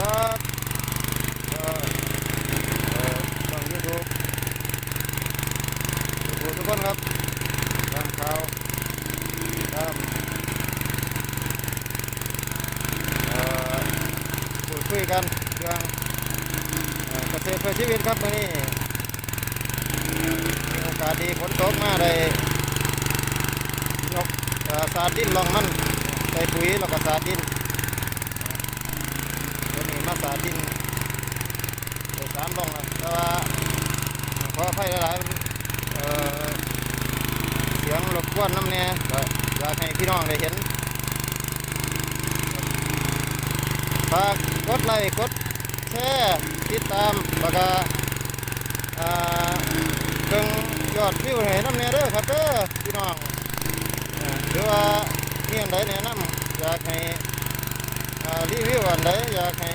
ครับเอ่อเอ่อช่องยูทูบทุกคนทุกคนครับตามข่าวตามเอ่อพูดคุยกันเรื่องเกษตรเพื่อชีวิตครับมื่อนี้มีโอกาสดีฝนตกมาได้ยกสาดดินลองมันใส่ปุ๋ยแล้วก็สาดดิน มาสาดินเดี๋ยสามลงนะแต่ว่าขออภัยหลายๆเเสียงรบกวนน้ำเนี่ยอยากให้พี่น้องได้เห็นฝากกดไลค์กดแชร์ติดตามแล้วก็อ่าเบิ่งยอดวิวให้น้ำเนี่ยเด้อครับเด้อพี่น้องหรือว่ามีอันใดแนะนำอยากให้รีวิวอันใดอยากให้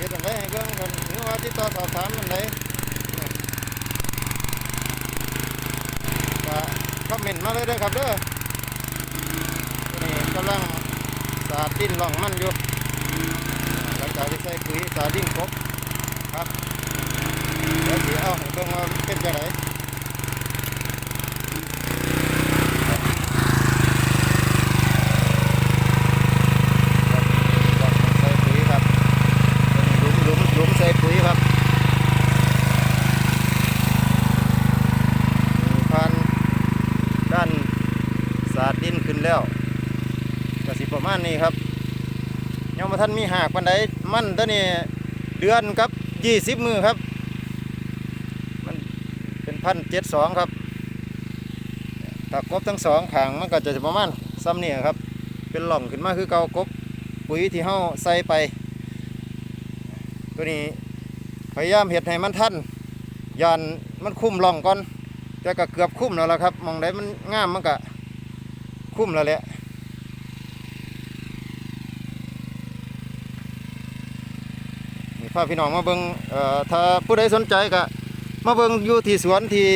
เฮ็ดอันใดให้เบิ่งกันหรือว่าติดต่อสอบถามอันใดก็คอมเมนต์มาเลยเด้อครับเด้อนี่กำลังสาดดินล่องมันอยู่หลังจากที่ใส่ปุ๋ยสาดดินครบครับเดี๋ยวสิเอาให้เบิ่งว่าเป็นจังไดใส่ปุ๋ยครับหลุมหลุมหลุมใส่ปุ๋ยครับนี่พันด้านสา ดดินขึ้นแล้วกระสิประมาณนี้ครับยังมาท่านมีหากปันไดมั่นตัวนี้เดือนครับยี่สิบมือครับ มันเป็นพันเจ็ดสองครับถ้ากบทั้งสองขางมันก็จะประมาณซ้ำเนี่ยครับ เป็นหล่องขึ้นมาคือเกากบปุ๋ยที่เฮาใส่ไป ตัวนี้พยายามเห็ดให้มันทันยานมันคุ้มหล่องก่อนแต่ก็เกือบคุ้มแล้วละครับมองได้มันง่ามมันก็ คุ้มแล้วแหละนี่พาพี่น้องมาเบิงเอ่อถ้าผู้ใดสนใจก็มาเบิงอยู่ที่สวนที่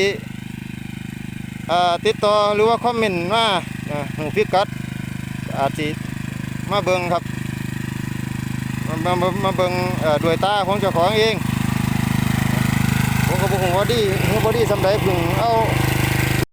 เอ่อติดต่อหรือว่าคอมเมนต์มาเอ่อหูพิกัดอาจสิมาเบิงครับมามามามาเบิงด้วยตาของเจ้าของเองผมก็บ่ฮู้ว่าดีฮู้บ่ดีสำใดเพิ่งเอา